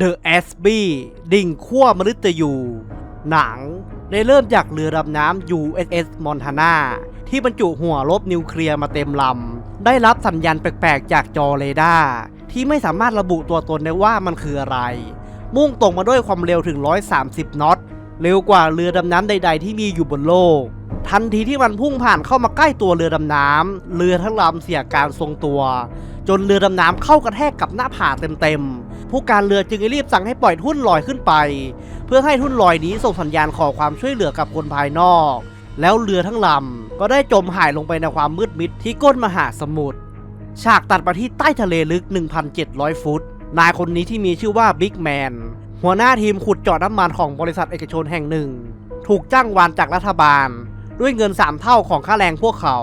The a s b y ดิ่งขั้วมฤตยู หนัง ได้เริ่มจากเรือดำน้ำ USS Montana ที่บรรจุหัวลบนิวเคลียร์มาเต็มลำ ได้รับสัญญาณแปลกๆ จากจอเรดาร์ที่ไม่สามารถระบุตัวตนได้ว่ามันคืออะไร มุ่งตรงมาด้วยความเร็วถึง 130 น็อต เร็วกว่าเรือดำน้ำใด ๆ ที่มีอยู่บนโลก ทันทีที่มันพุ่งผ่านเข้ามาใกล้ตัวเรือดำน้ำเรือทั้งลำเสียการทรงตัว จนเรือดำน้ำเข้ากระแทกกับหน้าผาเต็มๆ ผู้การเรือจึงรีบสั่งให้ปล่อยทุ่นลอยขึ้นไป เพื่อให้ทุ่นลอยนี้ส่งสัญญาณขอความช่วยเหลือกับคนภายนอก แล้วเรือทั้งลำก็ได้จมหายลงไปในความมืดมิดที่ก้นมหาสมุทรฉากตัดไปที่ใต้ทะเลลึก 1,700 ฟุต นายคนนี้ที่มีชื่อว่าบิ๊กแมนหัวหน้าทีมขุดเจาะน้ำมันของบริษัทเอกชนแห่งหนึ่ง ถูกจ้างวานจากรัฐบาล ด้วยเงิน 3 เท่าของค่าแรงพวกเขา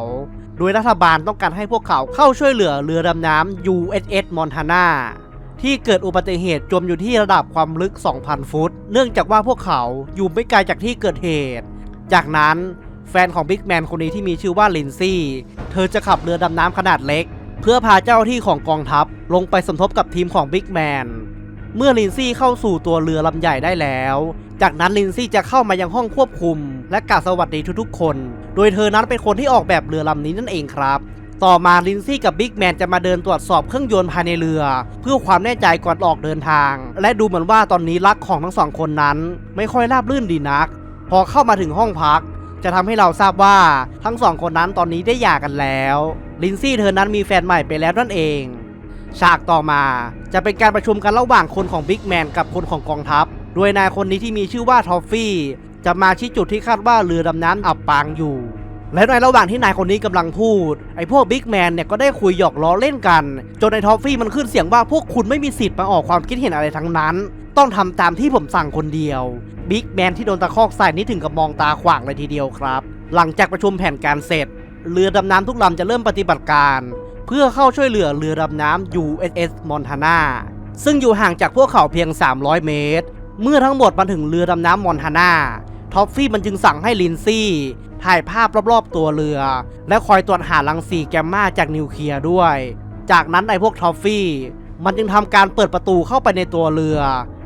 โดยรัฐบาลต้องการให้พวกเขาเข้าช่วยเหลือเรือดำน้ำ USS Montana ที่เกิดอุบัติเหตุจมอยู่ที่ระดับความลึก 2,000 ฟุต เนื่องจากว่าพวกเขาอยู่ไม่ไกลจากที่เกิดเหตุ จากนั้นแฟนของบิ๊กแมนคนนี้ที่มีชื่อว่าลินซี่ เธอจะขับเรือดำน้ำขนาดเล็ก เพื่อพาเจ้าหน้าที่ของกองทัพลงไปสมทบกับทีมของบิ๊กแมนเมื่อลินซี่เข้าสู่ตัวเรือลำใหญ่ได้แล้ว จากนั้นลินซี่จะเข้ามายังห้องควบคุม และกล่าวสวัสดีทุกๆคน โดยเธอนั้นเป็นคนที่ออกแบบเรือลำนี้นั่นเองครับ ต่อมาลินซี่กับบิ๊กแมนจะมาเดินตรวจสอบเครื่องยนต์ภายในเรือ เพื่อความแน่ใจก่อนออกเดินทาง และดูเหมือนว่าตอนนี้รักของทั้งสองคนนั้น ไม่ค่อยราบรื่นดีนัก พอเข้ามาถึงห้องพัก จะทำให้เราทราบว่าทั้งสองคนนั้นตอนนี้ได้หย่ากันแล้วลินซี่เธอนั้นมีแฟนใหม่ไปแล้วนั่นเองฉากต่อมาจะเป็นการประชุมกันระหว่างคนของบิ๊กแมนกับคนของกองทัพ โดยนายคนนี้ที่มีชื่อว่าทอฟฟี่ จะมาชี้จุดที่คาดว่าเรือดำน้ำอับปางอยู่ และในระหว่างที่นายคนนี้กำลังพูด ไอ้พวกบิ๊กแมนเนี่ยก็ได้คุยหยอกล้อเล่นกัน จนไอ้ทอฟฟี่มันขึ้นเสียงว่าพวกคุณไม่มีสิทธิ์มาออกความคิดเห็นอะไรทั้งนั้น ต้องทำตามที่ผมสั่งคนเดียวบิ๊กแมนที่โดนตะคอกใส่นี่ถึงกับมองตาขวางเลยทีเดียวครับ หลังจากประชุมแผนการเสร็จ เรือดำน้ำทุกลำจะเริ่มปฏิบัติการ เพื่อเข้าช่วยเหลือเรือดำน้ำ USS Montana ซึ่งอยู่ห่างจากพวกเขาเพียง 300 เมตร เมื่อทั้งหมดมาถึงเรือดำน้ำมอนทานาท็อฟฟี่มันจึงสั่งให้ลินซี่ ถ่ายภาพรอบๆตัวเรือ และคอยตรวจหารังสีแกมมาจากนิวเคลียร์ด้วย จากนั้นไอ้พวกท็อฟฟี่ มันจึงทำการเปิดประตูเข้าไปในตัวเรือ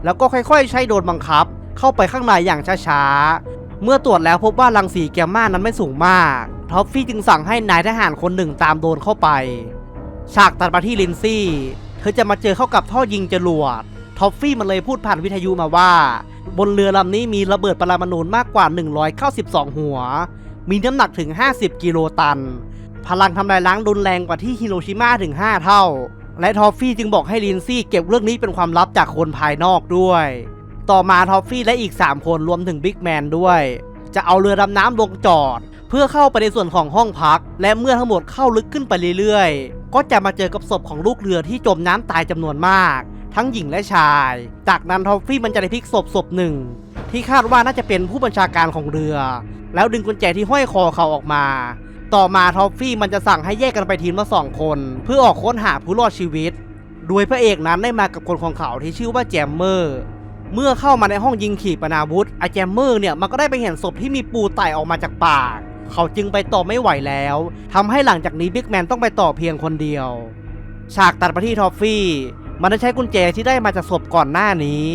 แล้วก็ค่อยๆ ใช้โดรนบังคับ เข้าไปข้างในอย่างช้าๆ เมื่อตรวจแล้วพบว่ารังสีแกมมานั้นไม่สูงมากท็อฟฟี่จึงสั่งให้นายทหารคนหนึ่งตามโดรนเข้าไป ฉากตัดมาที่ลินซี่ เธอจะมาเจอเข้ากับท่อยิงจรวดท็อฟฟี่มันเลยพูดผ่านวิทยุมาว่าบนเรือลำนี้มีระเบิดปรมาณูมากกว่า 192 หัว มีน้ำหนักถึง 50 กิโลตัน พลังทำลายล้างรุนแรงกว่าที่ฮิโรชิมาถึง 5 เท่า และทอฟฟี่จึงบอกให้ลินซี่เก็บเรื่องนี้เป็นความลับจากคนภายนอกด้วย ต่อมาทอฟฟี่และอีก 3 คนรวมถึงบิ๊กแมนด้วย จะเอาเรือดำน้ำลงจอด เพื่อเข้าไปในส่วนของห้องพัก และเมื่อทั้งหมดเข้าลึกขึ้นไปเรื่อยๆ ก็จะมาเจอกับศพของลูกเรือที่จมน้ำตายจำนวนมาก ทั้งหญิงและชาย จากนั้นทอฟฟี่มันจะได้พลิกศพศพหนึ่ง ที่คาดว่าน่าจะเป็นผู้บัญชาการของเรือ แล้วดึงกุญแจที่ห้อยคอเขาออกมา ต่อมาทอฟฟี่มันจะสั่งให้แยกกันไปทีมละสองคน เพื่อออกค้นหาผู้รอดชีวิต โดยพระเอกนั้นได้มากับคนของเขาที่ชื่อว่าแจมเมอร์เมื่อเข้ามาในห้องยิงขีปนาวุธไอแจมเมอร์เนี่ยมันก็ได้ไปเห็นศพที่มีปูไต่ออกมาจากปาก เขาจึงไปต่อไม่ไหวแล้วทำให้หลังจากนี้บิ๊กแมนต้องไปต่อเพียงคนเดียว ฉากตัดไปที่ทอฟฟี่ มันได้ใช้กุญแจที่ได้มาจากศพก่อนหน้านี้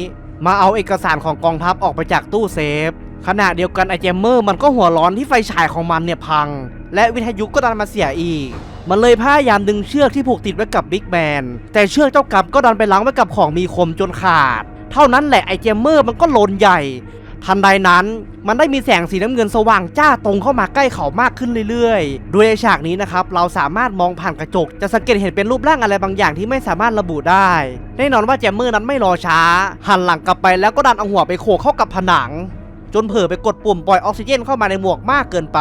มาเอาเอกสารของกองทัพออกไปจากตู้เซฟ ขณะเดียวกันไอเจมเมอร์มันก็หัวร้อนที่ไฟฉายของมันเนี่ยพัง และวิทยุก็ดันมาเสียอีก มันเลยพยายามดึงเชือกที่ผูกติดไว้กับบิ๊กแมน แต่เชือกเจ้ากรรมก็ดันไปล้างไว้กับของมีคมจนขาด เท่านั้นแหละไอเจมเมอร์มันก็โลนใหญ่ ทันใดนั้นมันได้มีแสงสีน้ำเงินสว่างจ้าตรงเข้ามาใกล้เขามากขึ้นเรื่อยๆ โดยในฉากนี้นะครับเราสามารถมองผ่านกระจก จะสังเกตเห็นเป็นรูปร่างอะไรบางอย่างที่ไม่สามารถระบุได้ แน่นอนว่าแจมเมอร์นั้นไม่รอช้า หันหลังกลับไปแล้วก็ดันเอาหัวไปโขกเข้ากับผนัง จนเผลอไปกดปุ่มปล่อยออกซิเจนเข้ามาในหมวกมากเกินไป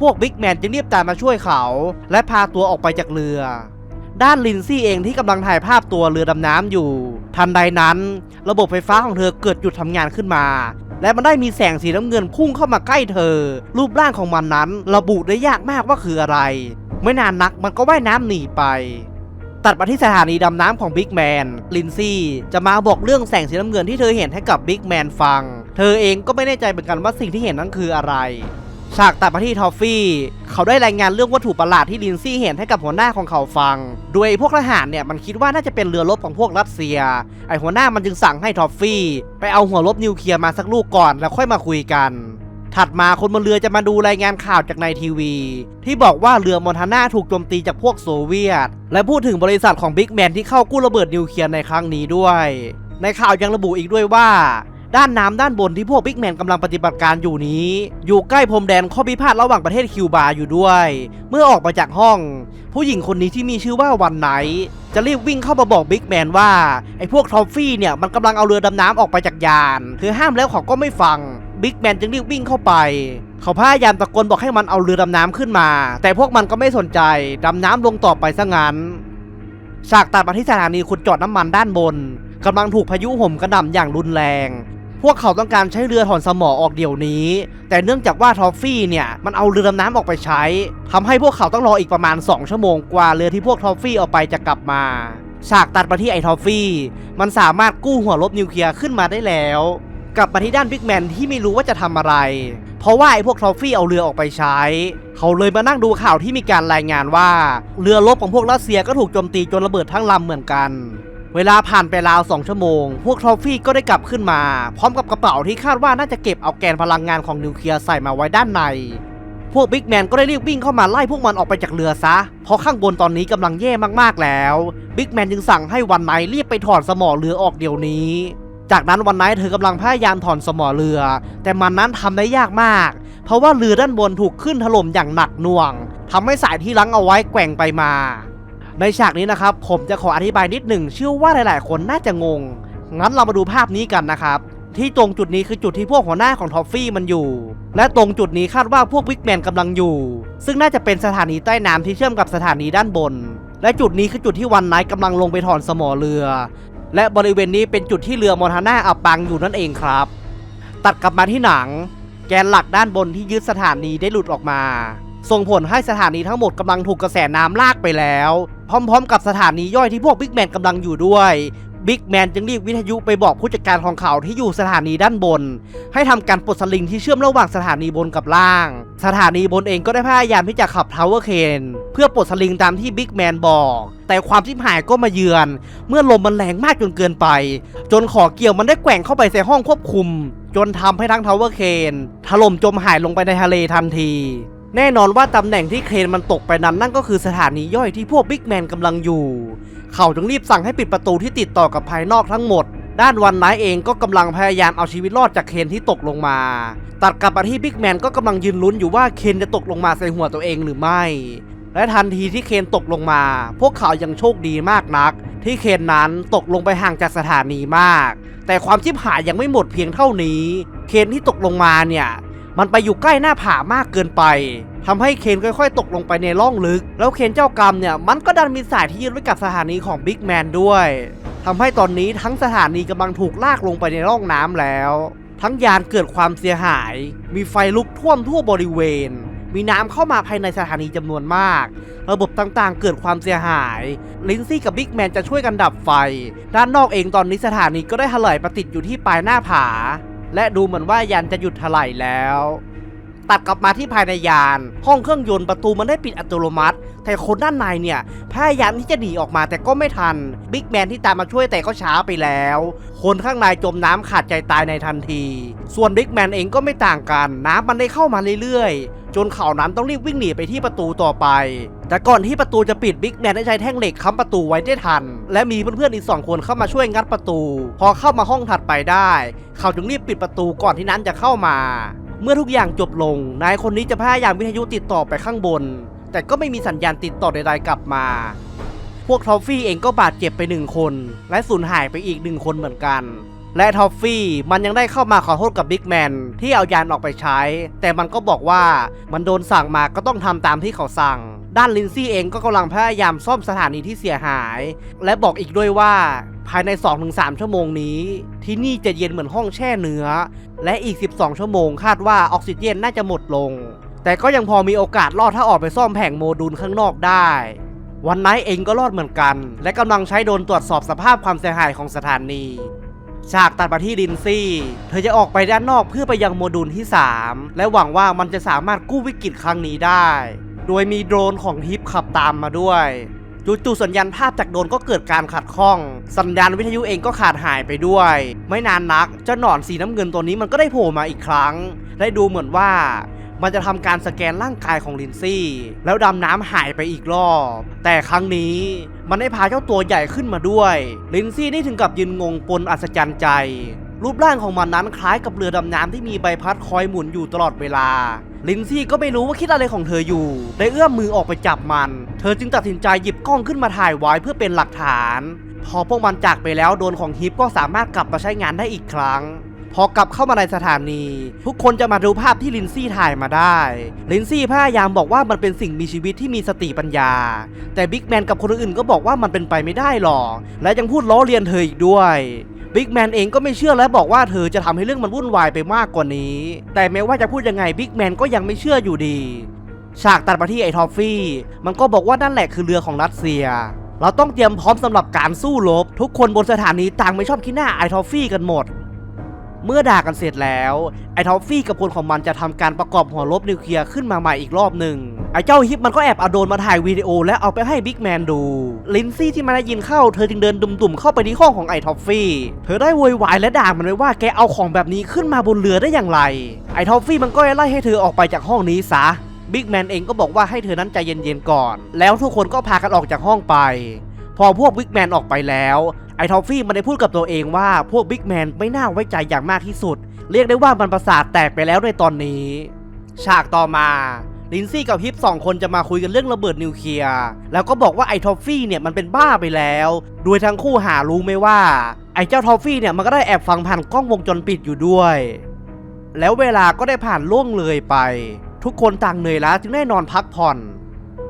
พวกบิ๊กแมนจึงรีบตามมาช่วยเขา และพาตัวออกไปจากเรือ ด้านลินซี่เองที่กำลังถ่ายภาพตัวเรือดำน้ำอยู่ ทันใดนั้น ระบบไฟฟ้าของเธอเกิดหยุดทำงานขึ้นมา และมันได้มีแสงสีน้ำเงินพุ่งเข้ามาใกล้เธอ รูปร่างของมันนั้น ระบุได้ยากมากว่าคืออะไร ไม่นานนักมันก็ว่ายน้ำหนีไป ตัดมาที่สถานีดำน้ำของบิ๊กแมนลินซี่จะมาบอกเรื่องแสงสีน้ำเงินที่เธอเห็นให้กับบิ๊กแมนฟัง เธอเองก็ไม่แน่ใจเหมือนกันว่าสิ่งที่เห็นนั้นคืออะไร ฉากตัดมาที่ทอฟฟี่ เขาได้รายงานเรื่องวัตถุประหลาดที่ลินซี่เห็นให้กับหัวหน้าของเขาฟัง โดยไอ้พวกทหารเนี่ยมันคิดว่าน่าจะเป็นเรือรบของพวกรัสเซีย ไอหัวหน้ามันจึงสั่งให้ทอฟฟี่ ไปเอาหัวรบนิวเคลียร์มาสักลูกก่อนแล้วค่อยมาคุยกัน ถัดมาคนบนเรือจะมาดูรายงานข่าวจากในทีวี ที่บอกว่าเรือมอนทาน่าถูกโจมตีจากพวกโซเวียต และพูดถึงบริษัทของบิ๊กแมนที่เข้ากู้ระเบิดนิวเคลียร์ในครั้งนี้ด้วย ในข่าวยังระบุอีกด้วยว่า ด้านน้ำด้านบนที่พวกบิ๊กแมนกำลังปฏิบัติการอยู่นี้ อยู่ใกล้พรมแดนข้อพิพาทระหว่างประเทศคิวบาอยู่ด้วย เมื่อออกมาจากห้อง ผู้หญิงคนนี้ที่มีชื่อว่าวันไนท์จะรีบวิ่งเข้ามาบอกบิ๊กแมนว่าไอ้พวกทอฟฟี่เนี่ยมันกำลังเอาเรือดำน้ำออกไปจากยานเธอห้ามแล้วเขาก็ไม่ฟังบิ๊กแมนจึงรีบวิ่งเข้าไป เขาพยายามตะโกนบอกให้มันเอาเรือดำน้ำขึ้นมา แต่พวกมันก็ไม่สนใจดำน้ำลงต่อไปซะงั้นฉากตัดมาที่สถานีขุดเจอดน้ำมันด้านบนกำลังถูกพายุห่มกระหน่ำอย่างรุนแรง พวกเขาต้องการใช้เรือถอนสมอออกเดี๋ยวนี้ แต่เนื่องจากว่าทอฟฟี่เนี่ยมันเอาเรือดำน้ำออกไปใช้ทำให้พวกเขาต้องรออีกประมาณ 2 ชั่วโมงกว่าเรือที่พวกทอฟฟี่เอาไปจะกลับมาฉากตัดมาที่ไอทอฟฟี่ มันสามารถกู้หัวรบนิวเคลียร์ขึ้นมาได้แล้ว กลับมาที่ด้านบิ๊กแมนที่ไม่รู้ว่าจะทำอะไร เพราะว่าไอ้พวกทอฟฟี่เอาเรือออกไปใช้ เขาเลยมานั่งดูข่าวที่มีการรายงานว่า เรือรบของพวกรัสเซียก็ถูกโจมตีจนระเบิดทั้งลำเหมือนกัน เวลาผ่านไปราว2ชั่วโมง พวกทรอฟฟี่ก็ได้กลับขึ้นมา พร้อมกับกระเป๋าที่คาดว่าน่าจะเก็บเอาแกนพลังงานของนิวเคลียร์ใส่มาไว้ด้านใน พวกบิ๊กแมนก็ได้รีบวิ่งเข้ามาไล่พวกมันออกไปจากเรือซะ เพราะข้างบนตอนนี้กำลังแย่มากๆแล้วบิ๊กแมนจึงสั่งให้วันไนท์รีบไปถอดสมอเรือออกเดี๋ยวนี้ จากนั้นวันไนท์เธอกำลังพยายามถอนสมอเรือ แต่มันนั้นทำได้ยากมาก เพราะว่าเรือด้านบนถูกขึ้นถล่มอย่างหนักหน่วงทำให้สายที่ลังเอาไว้แกว่งไปมา ในฉากนี้นะครับ ผมจะขออธิบายนิดหนึ่งเชื่อว่าหลาย ๆ คนน่าจะงง งั้นเรามาดูภาพนี้กันนะครับ ที่ตรงจุดนี้คือจุดที่พวกหัวหน้าของท็อฟฟี่มันอยู่ และตรงจุดนี้คาดว่าพวกวิกแมนกำลังอยู่ ซึ่งน่าจะเป็นสถานีใต้น้ำที่เชื่อมกับสถานีด้านบน และจุดนี้คือจุดที่วันไนท์กำลังลงไปถอนสมอเรือ และบริเวณนี้เป็นจุดที่เรือมอร์ทาน่าอับปังอยู่นั่นเองครับ ตัดกลับมาที่หนัง แกนหลักด้านบนที่ยึดสถานีได้หลุดออกมา ส่งผลให้สถานีทั้งหมดกำลังถูกกระแสน้ำลากไปแล้ว พร้อม ๆ กับสถานีย่อยที่พวกบิ๊กแมนกำลังอยู่ด้วยบิ๊กแมนจึงรีบวิทยุไปบอกผู้จัดการของเขาที่อยู่สถานีด้านบน ให้ทำการปลดสลิงที่เชื่อมระหว่างสถานีบนกับล่าง สถานีบนเองก็ได้พยายามที่จะขับทาวเวอร์เคนเพื่อปลดสลิงตามที่บิ๊กแมนบอก แต่ความชิบหายก็มาเยือน เมื่อลมมันแรงมากจนเกินไป จนขอเกี่ยวมันได้แกว่งเข้าไปใส่ห้องควบคุม จนทำให้ทั้งทาวเวอร์เคนถล่มจมหายลงไปในทะเลทันที แน่นอนว่าตำแหน่งที่เครนมันตกไปนั้นนั่นก็คือสถานีย่อยที่พวกบิ๊กแมนกำลังอยู่ เขาจึงรีบสั่งให้ปิดประตูที่ติดต่อกับภายนอกทั้งหมด ด้านวันไนเองก็กำลังพยายามเอาชีวิตรอดจากเคนที่ตกลงมา ตัดกลับมาที่บิ๊กแมนก็กำลังยืนลุ้นอยู่ว่าเคนจะตกลงมาใส่หัวตัวเองหรือไม่ และทันทีที่เคนตกลงมา พวกเขายังโชคดีมากนัก ที่เคนนั้นตกลงไปห่างจากสถานีมาก แต่ความชิบหายยังไม่หมดเพียงเท่านี้ เคนที่ตกลงมาเนี่ย มันไปอยู่ใกล้หน้าผามากเกินไปทำให้เคนค่อยๆ ตกลงไปในร่องลึก แล้วเคนเจ้ากรรมเนี่ยมันก็ดันมีสายที่ยึดไว้กับสถานีของบิ๊กแมนด้วยทำให้ตอนนี้ทั้งสถานีกำลังถูกลากลงไปในร่องน้ำแล้ว ทั้งยานเกิดความเสียหาย มีไฟลุกท่วมทั่วบริเวณ มีน้ำเข้ามาภายในสถานีจำนวนมาก ระบบต่างๆ เกิดความเสียหาย ลินซี่กับบิ๊กแมนจะช่วยกันดับไฟ ด้านนอกเองตอนนี้สถานีก็ได้ถลายประติดอยู่ที่ปลายหน้าผา และดูเหมือนว่ายันจะหยุดถลายแล้ว ตัดกลับมาที่ภายในยาน ห้องเครื่องยนต์ประตูมันได้ปิดอัตโนมัติ แต่คนด้านในเนี่ยพยายามที่จะหนีออกมาแต่ก็ไม่ทัน บิ๊กแมนที่ตามมาช่วยแต่ก็ช้าไปแล้ว คนข้างในจมน้ำขาดใจตายในทันที ส่วนบิ๊กแมนเองก็ไม่ต่างกัน น้ำมันได้เข้ามาเรื่อยๆ จนเขานั้นต้องรีบวิ่งหนีไปที่ประตูต่อไป แต่ก่อนที่ประตูจะปิดบิ๊กแมนได้ใช้แท่งเหล็กค้ำประตูไว้ได้ทัน และมีเพื่อนๆอีกสองคนเข้ามาช่วยงัดประตู พอเข้ามาห้องถัดไปได้ เขาจึงรีบปิดประตูก่อนที่นั้นจะเข้ามา เมื่อทุกอย่างจบลง นายคนนี้จะพยายามวิทยุติดต่อไปข้างบน แต่ก็ไม่มีสัญญาณติดต่อใดๆกลับมา พวกทอฟฟี่เองก็บาดเจ็บไปหนึ่งคน และสูญหายไปอีกหนึ่งคนเหมือนกัน และทอฟฟี่มันยังได้เข้ามาขอโทษกับบิ๊กแมนที่เอายานออกไปใช้ แต่มันก็บอกว่ามันโดนสั่งมาก็ต้องทำตามที่เขาสั่ง ด้านลินซี่เองก็กำลังพยายามซ่อมสถานีที่เสียหาย และบอกอีกด้วยว่าภายใน 2-3 ชั่วโมงนี้ ที่นี่จะเย็นเหมือนห้องแช่เนื้อ และอีก 12 ชั่วโมงคาดว่าออกซิเจนน่าจะหมดลง แต่ก็ยังพอมีโอกาสรอดถ้าออกไปซ่อมแผงโมดูลข้างนอกได้วันไนท์เองก็รอดเหมือนกัน และกำลังใช้โดนตรวจสอบสภาพความเสียหายของสถานี ฉากตัดมาที่ลินซี่ เธอจะออกไปด้านนอกเพื่อไปยังโมดูลที่ 3 และหวังว่ามันจะสามารถกู้วิกฤตครั้งนี้ได้ โดยมีโดรนของฮิปขับตามมาด้วยจู่ๆสัญญาณภาพจากโดรนก็เกิดการขัดข้อง สัญญาณวิทยุเองก็ขาดหายไปด้วย ไม่นานนักเจ้าหนอนสีน้ำเงินตัวนี้มันก็ได้โผล่มาอีกครั้ง ได้ดูเหมือนว่า มันจะทำการสแกนร่างกายของลินซี่ แล้วดำน้ำหายไปอีกรอบ แต่ครั้งนี้มันได้พาเจ้าตัวใหญ่ขึ้นมาด้วย ลินซี่นี่ถึงกับยืนงงปนอัศจรรย์ใจ รูปร่างของมันนั้นคล้ายกับเรือดำน้ำที่มีใบพัดคอยหมุนอยู่ตลอดเวลา ลินซี่ก็ไม่รู้ว่าคิดอะไรของเธออยู่ ได้เอื้อมมือออกไปจับมัน เธอจึงตัดสินใจหยิบกล้องขึ้นมาถ่ายไว้เพื่อเป็นหลักฐาน พอพวกมันจากไปแล้วโดนของฮิปก็สามารถกลับมาใช้งานได้อีกครั้ง พอกลับเข้ามาในสถานี ทุกคนจะมาดูภาพที่ลินซี่ถ่ายมาได้ ลินซี่พยายามบอกว่ามันเป็นสิ่งมีชีวิตที่มีสติปัญญา แต่บิ๊กแมนกับคนอื่นก็บอกว่ามันเป็นไปไม่ได้หรอก และยังพูดล้อเลียนเธออีกด้วยบิ๊กแมนเองก็ไม่เชื่อและบอกว่าเธอจะทำให้เรื่องมันวุ่นวายไปมากกว่านี้ แต่แม้ว่าจะพูดยังไงบิ๊กแมนก็ยังไม่เชื่ออยู่ดี ฉากตัดมาที่ไอทอฟฟี่ มันก็บอกว่านั่นแหละคือเรือของรัสเซีย เราต้องเตรียมพร้อมสำหรับการสู้รบ ทุกคนบนสถานีต่างไม่ชอบขี้หน้าไอทอฟฟี่กันหมด เมื่อด่ากันเสร็จแล้วไอทอฟฟี่กับคนของมันจะทำการประกอบหัวลบนิวเคลียร์ขึ้นมาใหม่อีกรอบหนึ่งไอเจ้าฮิปมันก็แอบเอาโดนมาถ่ายวิดีโอและเอาไปให้บิ๊กแมนดูลินซี่ที่มันได้ยินเข้าเธอจึงเดินดุ่มๆเข้าไปที่ห้องของไอทอฟฟี่เธอได้โวยวายและด่ามันไว้ว่าแกเอาของแบบนี้ขึ้นมาบนเรือได้อย่างไรไอทอฟฟี่มันก็ไล่ให้เธอออกไปจากห้องนี้ซะบิ๊กแมนเองก็บอกว่าให้เธอนั้นใจเย็นๆก่อน แล้วทุกคนก็พากันออกจากห้องไป พอพวกบิ๊กแมนออกไปแล้ว ไอทอฟฟี่มันได้พูดกับตัวเองว่าพวกบิ๊กแมนไม่น่าไว้ใจอย่างมากที่สุด เรียกได้ว่ามันประสาทแตกไปแล้วในตอนนี้ ฉากต่อมาลินซี่กับฮิปสองคนจะมาคุยกันเรื่องระเบิดนิวเคลียร์แล้วก็บอกว่าไอทอฟฟี่เนี่ยมันเป็นบ้าไปแล้ว โดยทั้งคู่หารู้ไหมว่า ไอเจ้าทอฟฟี่เนี่ยมันก็ได้แอบฟังผ่านกล้องวงจรปิดอยู่ด้วย แล้วเวลาก็ได้ผ่านล่วงเลยไป ทุกคนต่างเหนื่อยล้าจึงได้นอนพักผ่อน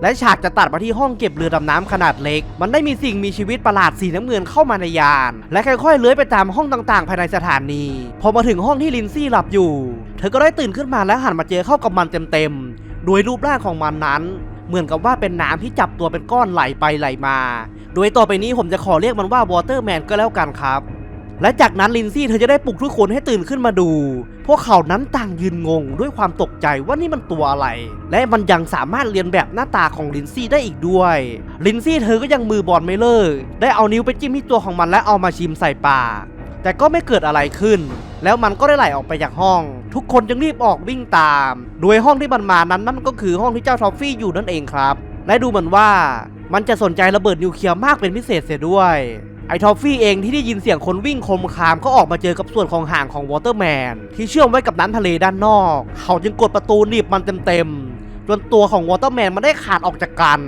และฉากจะตัดมาที่ห้องเก็บเรือดำน้ำขนาดเล็ก มันได้มีสิ่งมีชีวิตประหลาดสีน้ำเงินเข้ามาในยาน และค่อยๆเลื้อยไปตามห้องต่างๆ ภายในสถานี พอมาถึงห้องที่ลินซี่หลับอยู่ เธอก็ได้ตื่นขึ้นมาและหันมาเจอเข้ากับมันเต็มๆ โดยรูปร่างของมันนั้น เหมือนกับว่าเป็นน้ำที่จับตัวเป็นก้อนไหลไปไหลมา โดยต่อไปนี้ผมจะขอเรียกมันว่าวอเตอร์แมนก็แล้วกันครับ และจากนั้นลินซี่เธอจะได้ปลุกทุกคนให้ตื่นขึ้นมาดู พวกเขานั้นต่างยืนงงด้วยความตกใจว่านี่มันตัวอะไร และมันยังสามารถเรียนแบบหน้าตาของลินซี่ได้อีกด้วย ลินซี่เธอก็ยังมือบอลไม่เลิก ได้เอานิ้วไปจิ้มที่ตัวของมันและเอามาชิมใส่ปาก แต่ก็ไม่เกิดอะไรขึ้น แล้วมันก็ได้ไหลออกไปจากห้อง ทุกคนจึงรีบออกวิ่งตาม โดยห้องที่มันมานั้นนั่นก็คือห้องที่เจ้าทอฟฟี่อยู่นั่นเองครับ และดูเหมือนว่ามันจะสนใจระเบิดนิวเคลียร์มากเป็นพิเศษเสียด้วย ไอทอฟฟี่เองที่ได้ยินเสียงคนวิ่งคมคามก็ออกมาเจอกับส่วนของห่างของวอเตอร์แมนที่เชื่อมไว้กับน้ำทะเลด้านนอก เขาจึงกดประตูหนีบมันเต็มๆจนตัวของวอเตอร์แมนมันได้ขาดออกจากกัน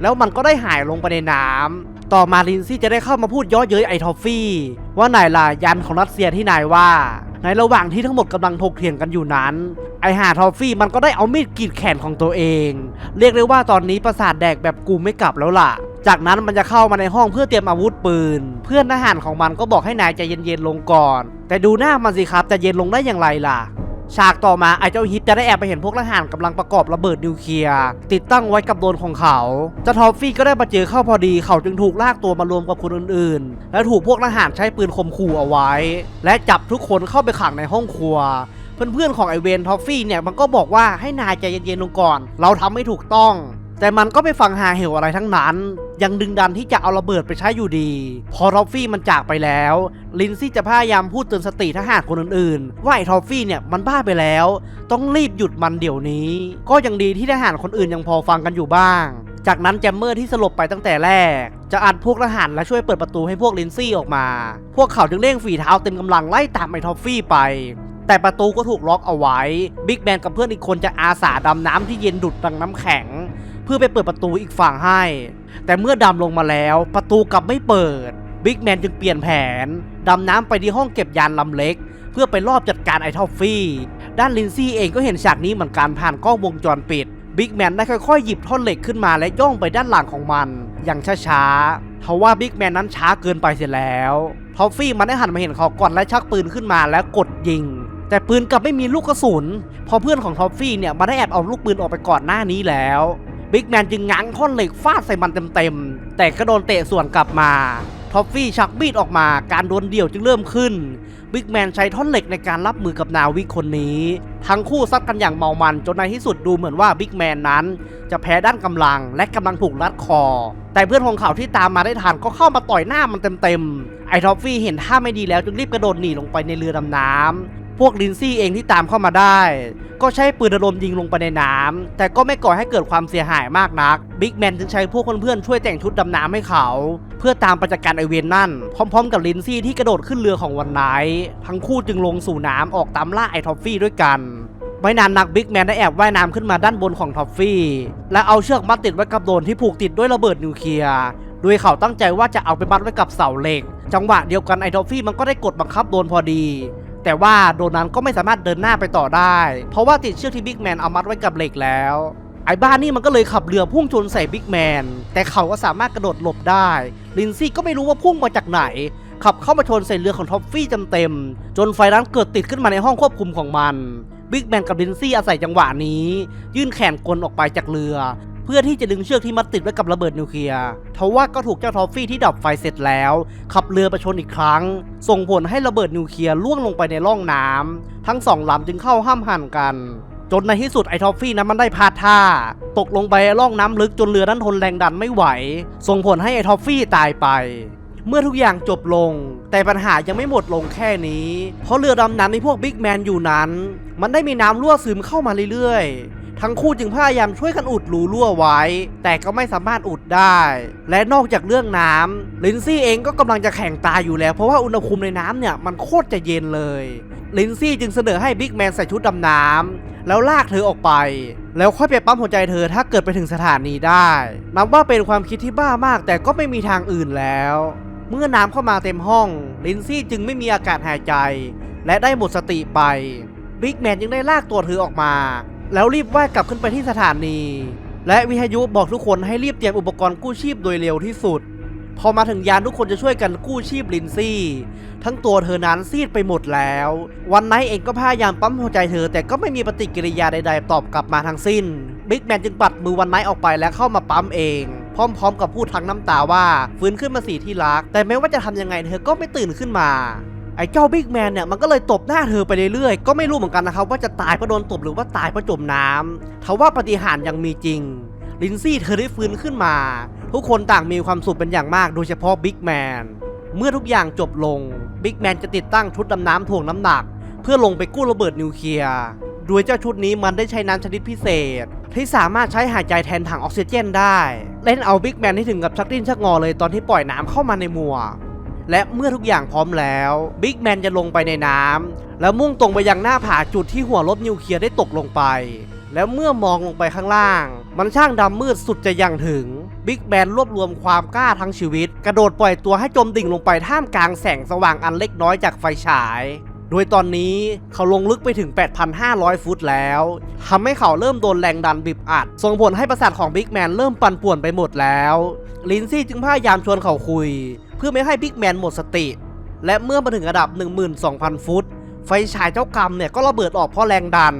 แล้วมันก็ได้หายลงไปในน้ำต่อมาลินซี่จะได้เข้ามาพูดย่อเย้ยไอทอฟฟี่ว่านายล่ะยันของรัสเซียที่นายว่าในระหว่างที่ทั้งหมดกำลังถกเถียงกันอยู่นั้น ไอหาทอฟฟี่มันก็ได้เอามีดกรีดแขนของตัวเอง เรียกได้ว่าตอนนี้ประสาทแดกแบบกูไม่กลับแล้วล่ะ จากนั้นมันจะเข้ามาในห้องเพื่อเตรียมอาวุธปืน เพื่อนทหารของมันก็บอกให้นายใจเย็นๆลงก่อน แต่ดูหน้ามันสิครับจะเย็นลงได้อย่างไรล่ะฉากต่อมาไอ้เจ้าฮิตจะได้แอบไปเห็นพวกทหารกำลังประกอบระเบิดนิวเคลียร์ติดตั้งไว้กับโดรนของเขาเจ้าทอฟฟี่ก็ได้มาเจอเข้าพอดีเขาจึงถูกลากตัวมารวมกับคนอื่นๆ และถูกพวกทหารใช้ปืนข่มขู่เอาไว้ และจับทุกคนเข้าไปขังในห้องครัว เพื่อนๆของไอเวนทอฟฟี่เนี่ยมันก็บอกว่าให้นายใจเย็นๆลงก่อน เราทำไม่ถูกต้อง แต่มันก็ไม่ฟังหาเหวอะไรทั้งนั้น ยังดึงดันที่จะเอาระเบิดไปใช้อยู่ดี พอทอฟฟี่มันจากไปแล้ว ลินซี่จะพยายามพูดเตือนสติทหารคนอื่นๆ ว่าไอ้ทอฟฟี่เนี่ยมันบ้าไปแล้ว ต้องรีบหยุดมันเดี๋ยวนี้ ก็ยังดีที่ทหารคนอื่นยังพอฟังกันอยู่บ้าง จากนั้นแจมเมอร์ที่สลบไปตั้งแต่แรก จะอัดพวกทหารและช่วยเปิดประตูให้พวกลินซี่ออกมา พวกเขาจึงเร่งฝีเท้าเต็มกำลังไล่ตามไอ้ทอฟฟี่ไปแต่ประตูก็ถูกล็อกเอาไว้ บิ๊กแมนกับเพื่อนอีกคนจะอาสาดำน้ำที่เย็นดุดดังน้ำแข็ง เพื่อไปเปิดประตูอีกฝั่งให้ แต่เมื่อดำลงมาแล้วประตูกลับไม่เปิด บิ๊กแมนจึงเปลี่ยนแผน ดำน้ำไปที่ห้องเก็บยานลำเล็ก เพื่อไปรอบจัดการไอทอฟฟี่ ด้านลินซี่เองก็เห็นฉากนี้เหมือนกันผ่านกล้องวงจรปิด บิ๊กแมนได้ค่อยๆ หยิบท่อนเหล็กขึ้นมาและย่องไปด้านหลังของมัน อย่างช้าๆทว่าบิ๊กแมนนั้นช้าเกินไปเสียแล้วทอฟฟี่มันได้หันมาเห็นเขาก่อนและชักปืนขึ้นมาแล้วกดยิงแต่ปืนกลับไม่มีลูกกระสุน พอเพื่อนของทอฟฟี่เนี่ยมาได้แอบเอาลูกปืนออกไปก่อนหน้านี้แล้ว บิ๊กแมนจึงง้างท่อนเหล็กฟาดใส่มันเต็มๆ แต่ก็โดนเตะส่วนกลับมาท็อฟฟี่ชักมีดออกมาการดวลเดี่ยวจึงเริ่มขึ้น บิ๊กแมนใช้ท่อนเหล็กในการรับมือกับนาวิกคนนี้ ทั้งคู่ซัดกันอย่างเมามันจนในที่สุดดูเหมือนว่าบิ๊กแมนนั้น จะแพ้ด้านกำลังและกำลังถูกรัดคอ แต่เพื่อนของเขาที่ตามมาได้ทันก็เข้ามาต่อยหน้ามันเต็มๆ ไอท็อฟฟี่เห็นท่าไม่ดีแล้วจึงรีบกระโดดหนีลงไปในเรือดำน้ำ พวกลินซี่เองที่ตามเข้ามาได้ ก็ใช้ปืนระดมยิงลงไปในน้ำแต่ก็ไม่ก่อให้เกิดความเสียหายมากนักบิ๊กแมนจึงใช้พวกเพื่อนๆช่วยแต่งชุดดำน้ำให้เขา เพื่อตามไปจัดการไอเวนนั่น พร้อมๆ กับลินซี่ที่กระโดดขึ้นเรือของวันไนท์ทั้งคู่จึงลงสู่น้ำออกตามล่าไอทอฟฟี่ด้วยกันไม่นานนักบิ๊กแมนได้แอบว่ายน้ำขึ้นมาด้านบนของทอฟฟี่ และเอาเชือกมัดติดไว้กับโดนที่ผูกติดด้วยระเบิดนิวเคลียร์โดยเขาตั้งใจว่าจะเอาไปมัดไว้กับเสาเหล็ก จังหวะเดียวกันไอทอฟฟี่มันก็ได้กดบังคับโดนพอดี แต่ว่าโดนันก็ไม่สามารถเดินหน้าไปต่อได้ เพราะว่าติดเชือกที่บิ๊กแมนเอามัดไว้กับเหล็กแล้วไอ้บ้านนี่มันก็เลยขับเรือพุ่งชนใส่บิ๊กแมน แต่เขาก็สามารถกระโดดหลบได้ ลินซี่ก็ไม่รู้ว่าพุ่งมาจากไหน ขับเข้ามาชนใส่เรือของท็อฟฟี่เต็มๆจนไฟนั้นเกิดติดขึ้นมาในห้องควบคุมของมัน บิ๊กแมนกับลินซี่อาศัยจังหวะนี้ ยื่นแขนกลออกไปจากเรือ เพื่อที่จะดึงเชือกที่มัดติดไว้กับระเบิดนิวเคลียร์ทว่าก็ถูกเจ้าทอฟฟี่ที่ดับไฟเสร็จแล้ว ขับเรือไปชนอีกครั้ง ส่งผลให้ระเบิดนิวเคลียร์ล่วงลงไปในร่องน้ำทั้งสองลำจึงเข้าห้ามหันกัน จนในที่สุดไอ้ทอฟฟี่นั้นมันได้พลาดท่า ตกลงไปร่องน้ำลึกจนเรือนั้นทนแรงดันไม่ไหว ส่งผลให้ไอ้ทอฟฟี่ตายไปเมื่อทุกอย่างจบลง แต่ปัญหายังไม่หมดลงแค่นี้ เพราะเรือดำน้ำที่พวกบิ๊กแมนอยู่นั้น มันได้มีน้ำรั่วซึมเข้ามาเรื่อยๆ ทั้งคู่จึงพยายามช่วยกันอุดรูรั่วไว้ แต่ก็ไม่สามารถอุดได้ และนอกจากเรื่องน้ำลินซี่เองก็กำลังจะแข่งตายอยู่แล้ว เพราะว่าอุณหภูมิในน้ำเนี่ยมันโคตรจะเย็นเลยลินซี่จึงเสนอให้บิ๊กแมนใส่ชุดดำน้ำแล้วลากเธอออกไป แล้วค่อยไปปั๊มหัวใจเธอถ้าเกิดไปถึงสถานีได้นับว่าเป็นความคิดที่บ้ามาก แต่ก็ไม่มีทางอื่นแล้ว เมื่อน้ำเข้ามาเต็มห้องลินซี่จึงไม่มีอากาศหายใจ และได้หมดสติไปบิ๊กแมนจึงได้ลากตัวเธอออกมา แล้วรีบว่ายกลับขึ้นไปที่สถานี และวิทยุบอกทุกคนให้รีบเตรียมอุปกรณ์กู้ชีพโดยเร็วที่สุด พอมาถึงยานทุกคนจะช่วยกันกู้ชีพลินซี่ ทั้งตัวเธอนั้นซีดไปหมดแล้ว วันไนท์เองก็พยายามปั๊มหัวใจเธอ แต่ก็ไม่มีปฏิกิริยาใด ๆ ตอบกลับมาทั้งสิ้น บิ๊กแมนจึงปัดมือวันไนท์ออกไปและเข้ามาปั๊มเองพร้อมๆ กับพูดทั้งน้ำตาว่าฟื้นขึ้นมาสีที่รัก แต่ไม่ว่าจะทำยังไงเธอก็ไม่ตื่นขึ้นมา ไอ้เจ้าบิ๊กแมนเนี่ยมันก็เลยตบหน้าเธอไปเรื่อยๆ ก็ไม่รู้เหมือนกันนะครับว่าจะตายเพราะโดนตบหรือว่าตายเพราะจมน้ำทว่าปาฏิหารย์ยังมีจริง ลินซี่เธอได้ฟื้นขึ้นมา ทุกคนต่างมีความสุขเป็นอย่างมากโดยเฉพาะบิ๊กแมน เมื่อทุกอย่างจบลงบิ๊กแมนจะติดตั้งชุดดำน้ำถ่วงน้ำหนัก เพื่อลงไปกู้ระเบิดนิวเคลียร์โดยเจ้าชุดนี้มันได้ใช้น้ำชนิดพิเศษ ที่สามารถใช้หายใจแทนถังออกซิเจนได้ เล่นเอาบิ๊กแมนที่ถึงกับชักดิ้นชักงอเลยตอนที่ปล่อยน้ำเข้ามาในหมวก และเมื่อทุกอย่างพร้อมแล้วบิ๊กแมนจะลงไปในน้ำแล้วมุ่งตรงไปยังหน้าผาจุดที่หัวรบนิวเคลียร์ได้ตกลงไป แล้วเมื่อมองลงไปข้างล่าง มันช่างดำมืดสุดจะยังถึงบิ๊กแมนรวบรวมความกล้าทั้งชีวิต กระโดดปล่อยตัวให้จมดิ่งลงไปท่ามกลางแสงสว่างอันเล็กน้อยจากไฟฉาย โดยตอนนี้เขาลงลึกไปถึง 8,500 ฟุตแล้วทำให้เขาเริ่มโดนแรงดันบีบอัด ส่งผลให้ประสาทของบิ๊กแมนเริ่มปั่นป่วนไปหมดแล้ว ลินซี่จึงพยายามชวนเขาคุย เพื่อไม่ให้บิ๊กแมนหมดสติ และเมื่อมาถึงระดับ 12,000 ฟุต ไฟฉายเจ้ากรรมเนี่ยก็ระเบิดออกเพราะแรงดัน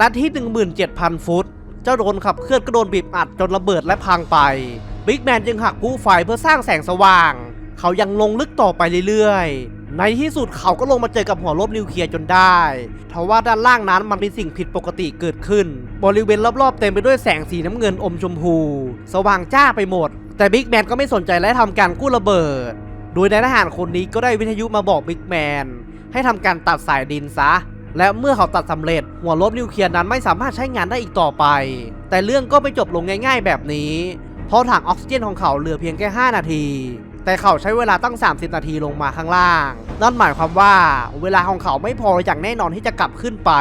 นาที่ 17,000 ฟุต เจ้าโดนขับเคลื่อนก็โดนบีบอัดจนระเบิดและพังไป บิ๊กแมนจึงหักผู้ไฟเพื่อสร้างแสงสว่าง เขายังลงลึกต่อไปเรื่อยๆ ในที่สุดเขาก็ลงมาเจอกับหัวลบนิวเคลียร์จนได้ทว่าด้านล่างนั้นมันมีสิ่งผิดปกติเกิดขึ้น บริเวณรอบๆเต็มไปด้วยแสงสีน้ำเงินอมชมพู สว่างจ้าไปหมด แต่บิ๊กแมนก็ไม่สนใจและทำการกู้ระเบิด โดยนายทหารคนนี้ก็ได้วิทยุมาบอกบิ๊กแมนให้ทำการตัดสายดินซะ และเมื่อเขาตัดสำเร็จ หัวลบนิวเคลียร์นั้นไม่สามารถใช้งานได้อีกต่อไป แต่เรื่องก็ไม่จบลงง่าย ๆ แบบนี้ เพราะถังออกซิเจนของเขาเหลือเพียงแค่ 5 นาที แต่เขาใช้เวลาตั้ง 30 นาทีลงมาข้างล่าง นั่นหมายความว่าเวลาของเขาไม่พออย่างแน่นอนที่จะกลับขึ้นไป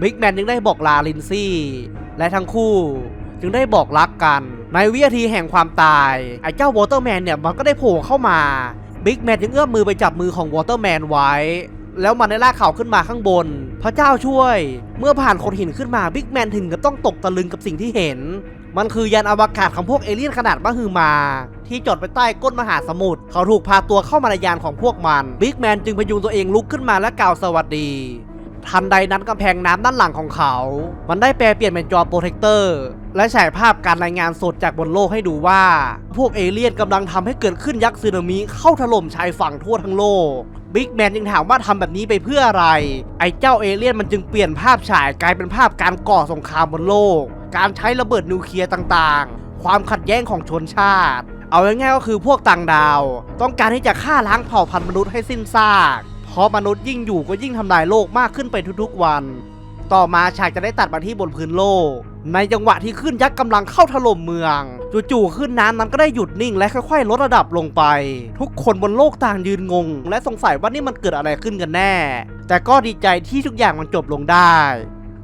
บิ๊กแมนจึงได้บอกลาลินซี่ และทั้งคู่ จึงได้บอกรักกัน ในวินาทีแห่งความตาย ไอ้เจ้าวอเตอร์แมนเนี่ยมันก็ได้โผล่เข้ามาบิ๊กแมนจึงเอื้อมมือไปจับมือของวอเตอร์แมนไว้ แล้วมันได้ลากเขาขึ้นมาข้างบน พระเจ้าช่วย เมื่อผ่านโขดหินขึ้นมาบิ๊กแมนถึงกับต้องตกตะลึงกับสิ่งที่เห็น มันคือยานอวกาศของพวกเอเลี่ยนขนาดมหึมา ที่จอดไปใต้ก้นมหาสมุทรเขาถูกพาตัวเข้ามาในยานของพวกมันบิ๊กแมนจึงพยุงตัวเองลุกขึ้นมาและกล่าวสวัสดี ทันใดนั้นกำแพงน้ำด้านหลังของเขา มันได้แปลเปลี่ยนเป็นจอโปรเทคเตอร์ และฉายภาพการรายงานสดจากบนโลกให้ดูว่า พวกเอเลี่ยนกำลังทำให้เกิดขึ้นยักษ์สึนามิเข้าถล่มชายฝั่งทั่วทั้งโลกบิ๊กแมนจึงถามว่าทำแบบนี้ไปเพื่ออะไร ไอ้เจ้าเอเลี่ยนมันจึงเปลี่ยนภาพฉายกลายเป็นภาพการก่อสงครามบนโลก การใช้ระเบิดนิวเคลียร์ต่างๆ ความขัดแย้งของชนชาติ เอาง่ายๆก็คือพวกต่างดาว ต้องการที่จะฆ่าล้างเผ่าพันธุ์มนุษย์ให้สิ้นซาก เพราะมนุษย์ยิ่งอยู่ก็ยิ่งทำลายโลกมากขึ้นไปทุกๆวัน ต่อมาฉากจะได้ตัดมาที่บนพื้นโลก ในจังหวะที่ขึ้นยักษ์กำลังเข้าถล่มเมือง จู่ๆขึ้นน้ำนั้นก็ได้หยุดนิ่งและค่อยๆลดระดับลงไป ทุกคนบนโลกต่างยืนงง และสงสัยว่านี่มันเกิดอะไรขึ้นกันแน่ แต่ก็ดีใจที่ทุกอย่างมันจบลงได้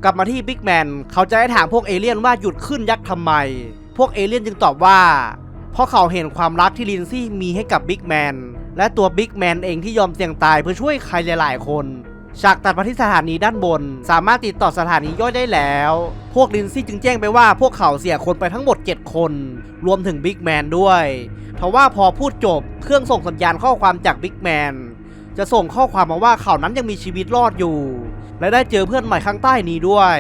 กลับมาที่บิ๊กแมนเขาจะได้ถามพวกเอเลี่ยนว่าหยุดขึ้นยักษ์ทำไม พวกเอเลี่ยนจึงตอบว่า เพราะเขาเห็นความรักที่ลินซี่มีให้กับบิ๊กแมน และตัวบิ๊กแมนเองที่ยอมเสี่ยงตายเพื่อช่วยใครหลายๆ คนฉากตัดมาที่สถานีด้านบน สามารถติดต่อสถานีย่อยได้แล้ว พวกลินซี่จึงแจ้งไปว่าพวกเขาเสียคนไปทั้งหมด 7 คน รวมถึงบิ๊กแมนด้วยทว่าพอพูดจบเครื่องส่งสัญญาณข้อความจากบิ๊กแมนจะส่งข้อความมาว่าเขานั้นยังมีชีวิตรอดอยู่ และได้เจอเพื่อนใหม่ข้างใต้นี้ด้วย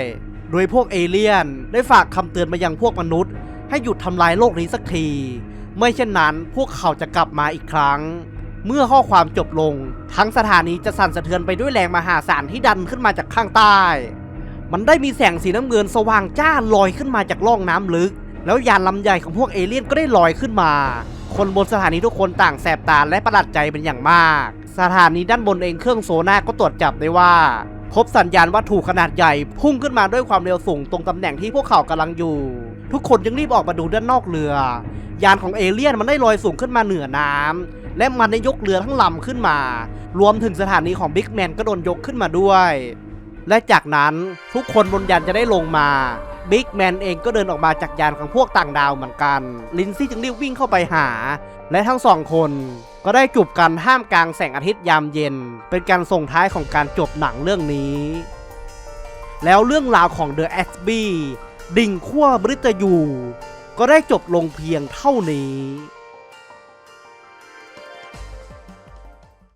โดยพวกเอเลี่ยนได้ฝากคำเตือนมายังพวกมนุษย์ ให้หยุดทำลายโลกนี้สักที ไม่เช่นนั้นพวกเขาจะกลับมาอีกครั้ง เมื่อข้อความจบลง ทั้งสถานีจะสั่นสะเทือนไปด้วยแรงมหาศาลที่ดันขึ้นมาจากข้างใต้ มันได้มีแสงสีน้ำเงินสว่างจ้าลอยขึ้นมาจากร่องน้ำลึก แล้วยานลำใหญ่ของพวกเอเลี่ยนก็ได้ลอยขึ้นมา คนบนสถานีทุกคนต่างแสบตาและประหลาดใจเป็นอย่างมาก สถานีด้านบนเองเครื่องโซน่าก็ตรวจจับได้ว่า พบสัญญาณวัตถุขนาดใหญ่ พุ่งขึ้นมาด้วยความเร็วสูงตรงตำแหน่งที่พวกเขากำลังอยู่ ทุกคนจึงรีบออกมาดูด้านนอกเรือ ยานของเอเลี่ยนมันได้ลอยสูงขึ้นมาเหนือน้ำ และมันได้ยกเรือทั้งลำขึ้นมา รวมถึงสถานีของบิ๊กแมนก็โดนยกขึ้นมาด้วย และจากนั้นทุกคนบนยานจะได้ลงมาบิ๊กแมนเองก็เดินออกมาจากยานของพวกต่างดาวเหมือนกัน ลินซี่จึงรีบวิ่งเข้าไปหา และทั้งสองคนก็ได้จูบกันท่ามกลางแสงอาทิตย์ยามเย็น เป็นการส่งท้ายของการจบหนังเรื่องนี้ แล้วเรื่องราวของ The a s b y ดิ่งขั้วบริตยู ก็ได้จบลงเพียงเท่านี้